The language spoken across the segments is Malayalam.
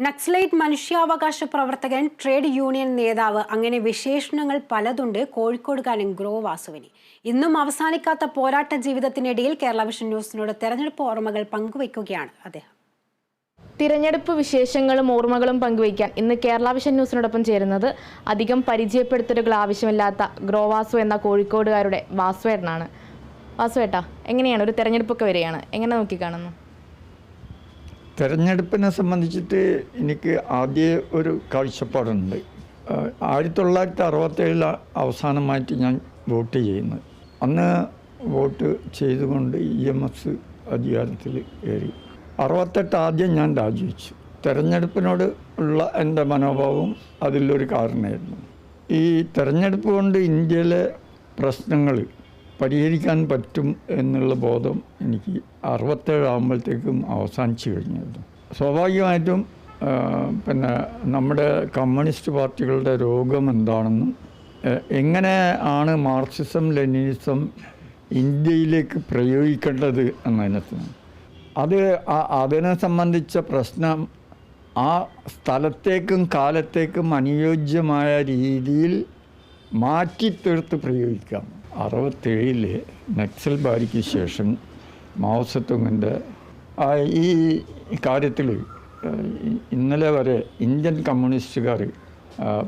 നക്സലൈറ്റ് മനുഷ്യാവകാശ പ്രവർത്തകൻ ട്രേഡ് യൂണിയൻ നേതാവ് അങ്ങനെ വിശേഷണങ്ങൾ പലതുണ്ട് കോഴിക്കോടുകാരൻ ഗ്രോ വാസുവിന്. ഇന്നും അവസാനിക്കാത്ത പോരാട്ട ജീവിതത്തിനിടയിൽ കേരള വിഷൻ ന്യൂസിനോട് തെരഞ്ഞെടുപ്പ് ഓർമ്മകൾ പങ്കുവയ്ക്കുകയാണ് അദ്ദേഹം. തിരഞ്ഞെടുപ്പ് വിശേഷങ്ങളും ഓർമ്മകളും പങ്കുവയ്ക്കാൻ ഇന്ന് കേരള വിഷൻ ന്യൂസിനോടൊപ്പം ചേരുന്നത് അധികം പരിചയപ്പെടുത്തലുകൾ ആവശ്യമില്ലാത്ത ഗ്രോ വാസു എന്ന കോഴിക്കോടുകാരുടെ വാസുവേട്ടനാണ്. വാസുവേട്ടാ എങ്ങനെയാണ്? ഒരു തിരഞ്ഞെടുപ്പൊക്കെ വരികയാണ് എങ്ങനെ നോക്കിക്കാണുന്നു? തെരഞ്ഞെടുപ്പിനെ സംബന്ധിച്ചിട്ട് എനിക്ക് ആദ്യ ഒരു കാഴ്ചപ്പാടുണ്ട്. ആയിരത്തി തൊള്ളായിരത്തി അറുപത്തേഴിൽ അവസാനമായിട്ട് ഞാൻ വോട്ട് ചെയ്യുന്നത് അന്ന് വോട്ട് ചെയ്തുകൊണ്ട് ഇ എം എസ് അധികാരത്തിൽ കയറി. അറുപത്തെട്ട് ആദ്യം ഞാൻ രാജിവെച്ചു. തെരഞ്ഞെടുപ്പിനോട് ഉള്ള എന്റെ മനോഭാവം അതിലൊരു കാരണമായിരുന്നു. ഈ തെരഞ്ഞെടുപ്പ് കൊണ്ട് ഇന്ത്യയിലെ പ്രശ്നങ്ങൾ പരിഹരിക്കാൻ പറ്റും എന്നുള്ള ബോധം എനിക്ക് അറുപത്തേഴാകുമ്പോഴത്തേക്കും അവസാനിച്ചു കഴിഞ്ഞിരുന്നു സ്വാഭാവികമായിട്ടും പിന്നെ നമ്മുടെ കമ്മ്യൂണിസ്റ്റ് പാർട്ടികളുടെ രോഗം എന്താണെന്നും എങ്ങനെ ആണ് മാർക്സിസം ലെനിനിസം ഇന്ത്യയിലേക്ക് പ്രയോഗിക്കേണ്ടത് എന്നതിനകത്ത്. അത് അതിനെ സംബന്ധിച്ച പ്രശ്നം ആ സ്ഥലത്തേക്കും കാലത്തേക്കും അനുയോജ്യമായ രീതിയിൽ മാറ്റിത്തീർത്ത് പ്രയോഗിക്കാം. അറുപത്തേഴിൽ നക്സൽ ബാരിക്ക് ശേഷം മാവസത്തുങ്ങിന്റെ ഈ കാര്യത്തിൽ ഇന്നലെ വരെ ഇന്ത്യൻ കമ്മ്യൂണിസ്റ്റുകാർ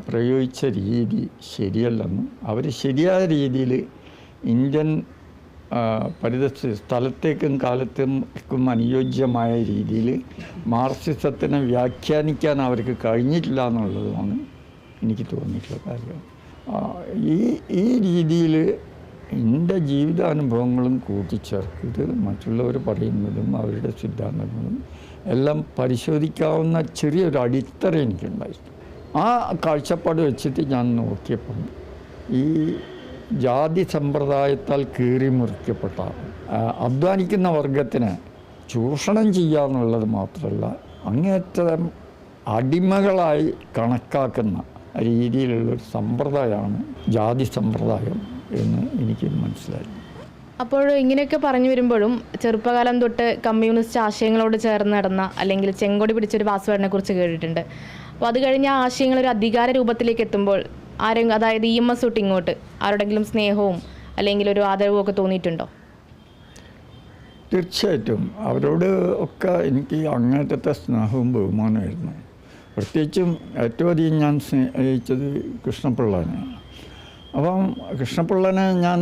പ്രയോഗിച്ച രീതി ശരിയല്ലെന്നും അവർ ശരിയായ രീതിയിൽ ഇന്ത്യൻ പരിതസ്ഥിതി സ്ഥലത്തേക്കും കാലത്തേക്കും അനുയോജ്യമായ രീതിയിൽ മാർക്സിസത്തിനെ വ്യാഖ്യാനിക്കാൻ അവർക്ക് കഴിഞ്ഞിട്ടില്ല എന്നുള്ളതാണ് എനിക്ക് തോന്നിയിട്ടുള്ള കാര്യം. ഈ ഈ രീതിയിൽ എന്റെ ജീവിതാനുഭവങ്ങളും കൂട്ടിച്ചേർത്തിട്ട് മറ്റുള്ളവർ പറയുന്നതും അവരുടെ സിദ്ധാന്തങ്ങളും എല്ലാം പരിശോധിക്കാവുന്ന ചെറിയൊരു അടിത്തറ എനിക്കുണ്ടായിരുന്നു. ആ കാഴ്ചപ്പാട് വെച്ചിട്ട് ഞാൻ നോക്കിയപ്പോൾ ഈ ജാതി സമ്പ്രദായത്താൽ കീറി മുറിക്കപ്പെട്ട അധ്വാനിക്കുന്ന വർഗത്തിന് ചൂഷണം ചെയ്യുക എന്നുള്ളത് മാത്രമല്ല അങ്ങേറ്റം അടിമകളായി കണക്കാക്കുന്ന രീതിയിലുള്ളൊരു സമ്പ്രദായമാണ് ജാതി സമ്പ്രദായം. എന്ന് എനിക്ക് മനസ്സിലായി. അപ്പോൾ ഇങ്ങനെയൊക്കെ പറഞ്ഞു വരുമ്പോഴും ചെറുപ്പകാലം തൊട്ട് കമ്മ്യൂണിസ്റ്റ് ആശയങ്ങളോട് ചേർന്ന് നടന്ന അല്ലെങ്കിൽ ചെങ്കൊടി പിടിച്ചൊരു വാസുവേട്ടനെ കുറിച്ച് കേട്ടിട്ടുണ്ട്. അപ്പോൾ അത് കഴിഞ്ഞ ആ ആശയങ്ങൾ ഒരു അധികാര രൂപത്തിലേക്ക് എത്തുമ്പോൾ ആരെങ്കിലും അതായത് ഇ എം എസ് തൊട്ട് ഇങ്ങോട്ട് ആരുടെങ്കിലും സ്നേഹവും അല്ലെങ്കിൽ ഒരു ആദരവും ഒക്കെ തോന്നിയിട്ടുണ്ടോ? തീർച്ചയായിട്ടും. അവരോട് ഒക്കെ എനിക്ക് അങ്ങേറ്റത്തെ സ്നേഹവും ബഹുമാനമായിരുന്നു പ്രത്യേകിച്ചും ഏറ്റവും അധികം ഞാൻ സ്നേഹിച്ചത് കൃഷ്ണപിള്ളനെ അപ്പം കൃഷ്ണപിള്ളനെ ഞാൻ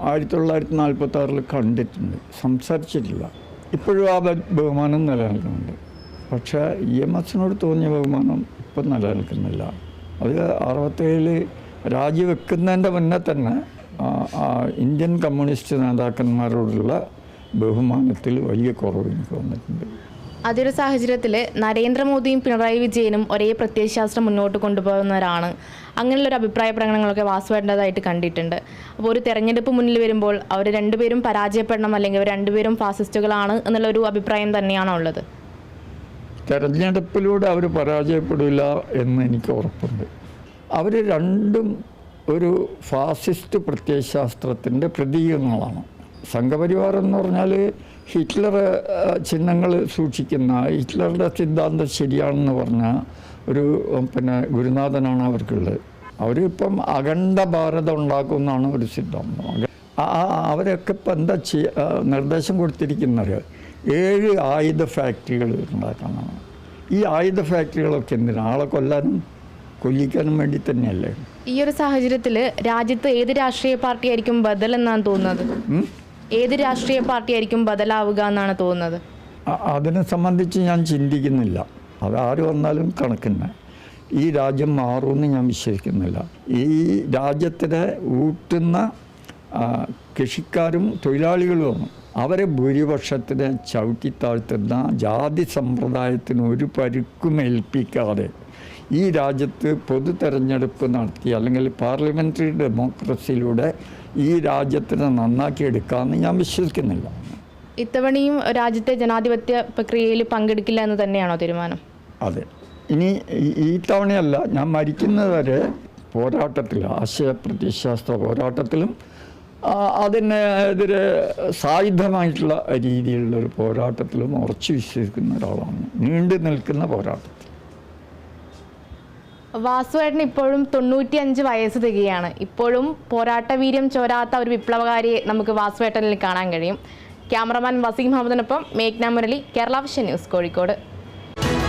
ആയിരത്തി തൊള്ളായിരത്തി നാൽപ്പത്തി ആറിൽ കണ്ടിട്ടുണ്ട്. സംസാരിച്ചിട്ടില്ല. ഇപ്പോഴും ആ ബഹുമാനം നിലനിൽക്കുന്നുണ്ട്. പക്ഷേ ഇ എം എസിനോട് തോന്നിയ ബഹുമാനം ഇപ്പം നിലനിൽക്കുന്നില്ല. അത് അറുപത്തേഴിൽ രാജിവെക്കുന്നതിന്റെ മുന്നേ തന്നെ ഇന്ത്യൻ കമ്മ്യൂണിസ്റ്റ് നേതാക്കന്മാരോടുള്ള ബഹുമാനത്തിൽ വലിയ കുറവ് എനിക്ക് വന്നിട്ടുണ്ട്. അതൊരു സാഹചര്യത്തിൽ നരേന്ദ്രമോദിയും പിണറായി വിജയനും ഒരേ പ്രത്യയശാസ്ത്രം മുന്നോട്ട് കൊണ്ടുപോകുന്നവരാണ്. അങ്ങനെയുള്ള ഒരു അഭിപ്രായ പ്രകടനങ്ങളൊക്കെ വാസുവേണ്ടതായിട്ട് കണ്ടിട്ടുണ്ട്. അപ്പോൾ ഒരു തെരഞ്ഞെടുപ്പ് മുന്നിൽ വരുമ്പോൾ അവർ രണ്ടുപേരും പരാജയപ്പെടണം അല്ലെങ്കിൽ അവർ രണ്ടുപേരും ഫാസിസ്റ്റുകളാണ് എന്നുള്ളൊരു അഭിപ്രായം തന്നെയാണോ ഉള്ളത്? തെരഞ്ഞെടുപ്പിലൂടെ അവർ പരാജയപ്പെടില്ല എന്ന് എനിക്ക് ഉറപ്പുണ്ട്. അവർ രണ്ടും ഒരു ഫാസിസ്റ്റ് പ്രത്യയശാസ്ത്രത്തിന്റെ പ്രതീകങ്ങളാണ്. സംഘപരിവാർ എന്ന് പറഞ്ഞാൽ ഹിറ്റ്ലർ ചിഹ്നങ്ങൾ സൂക്ഷിക്കുന്ന ഹിറ്റ്ലറുടെ സിദ്ധാന്തം ശരിയാണെന്ന് പറഞ്ഞ ഒരു പിന്നെ ഗുരുനാഥനാണ് അവർക്കുള്ളത്. അവരിപ്പം അഖണ്ഡ ഭാരതം ഉണ്ടാക്കുമെന്നാണ് ഒരു സിദ്ധാന്തം. അവരൊക്കെ ഇപ്പം എന്താ ചെയ്യ നിർദ്ദേശം കൊടുത്തിരിക്കുന്നത്? ഏഴ് ആയുധ ഫാക്ടറികൾ ഉണ്ടാക്കാനാണ്. ഈ ആയുധ ഫാക്ടറികളൊക്കെ എന്തിനാണ് ആളെ കൊല്ലാനും കൊല്ലിക്കാനും വേണ്ടി തന്നെയല്ലേ? ഈ ഒരു സാഹചര്യത്തിൽ രാജ്യത്ത് ഏത് രാഷ്ട്രീയ പാർട്ടിയായിരിക്കും ബദൽ എന്നാണ് തോന്നുന്നത്? ഏത് രാഷ്ട്രീയ പാർട്ടി ആയിരിക്കും ബദലാവുക എന്നാണ് തോന്നുന്നത്? അതിനെ സംബന്ധിച്ച് ഞാൻ ചിന്തിക്കുന്നില്ല. അത് ആര് വന്നാലും കണക്കിന്. ഈ രാജ്യം മാറുമെന്ന് ഞാൻ വിശ്വസിക്കുന്നില്ല. ഈ രാജ്യത്തിനെ ഊട്ടുന്ന കൃഷിക്കാരും തൊഴിലാളികളുമാണ്. അവരെ ഭൂരിപക്ഷത്തിനെ ചവിട്ടിത്താഴ്ത്തുന്ന ജാതി സമ്പ്രദായത്തിന് ഒരു പരുക്കും ഏൽപ്പിക്കാതെ ഈ രാജ്യത്ത് പൊതു തെരഞ്ഞെടുപ്പ് നടത്തി അല്ലെങ്കിൽ പാർലമെന്ററി ഡെമോക്രസിയിലൂടെ ഈ രാജ്യത്തിനെ നന്നാക്കിയെടുക്കാമെന്ന് ഞാൻ വിശ്വസിക്കുന്നില്ല. ഇത്തവണയും രാജ്യത്തെ ജനാധിപത്യ പ്രക്രിയയിൽ പങ്കെടുക്കില്ല എന്ന് തന്നെയാണോ തീരുമാനം? അതെ. ഇനി ഈ- തവണയല്ല ഞാൻ മരിക്കുന്നവരെ പോരാട്ടത്തിൽ ആശയ പ്രത്യശാസ്ത്ര പോരാട്ടത്തിലും അതിനെതിരെ സായുധമായിട്ടുള്ള രീതിയിലുള്ള ഒരു പോരാട്ടത്തിലും ഉറച്ചു വിശ്വസിക്കുന്ന ഒരാളാണ്. നീണ്ടു നിൽക്കുന്ന പോരാട്ടം വാസുവേട്ടന് ഇപ്പോഴും തൊണ്ണൂറ്റി അഞ്ച് വയസ്സ് തികയാണ്. ഇപ്പോഴും പോരാട്ട വീര്യം ചോരാത്ത ഒരു വിപ്ലവകാരിയെ നമുക്ക് വാസുവേട്ടനിൽ കാണാൻ കഴിയും. ക്യാമറമാൻ വസീം മുഹമ്മദിനൊപ്പം മേഘ്ന മുരളി കേരള വിഷൻ ന്യൂസ് കോഴിക്കോട്.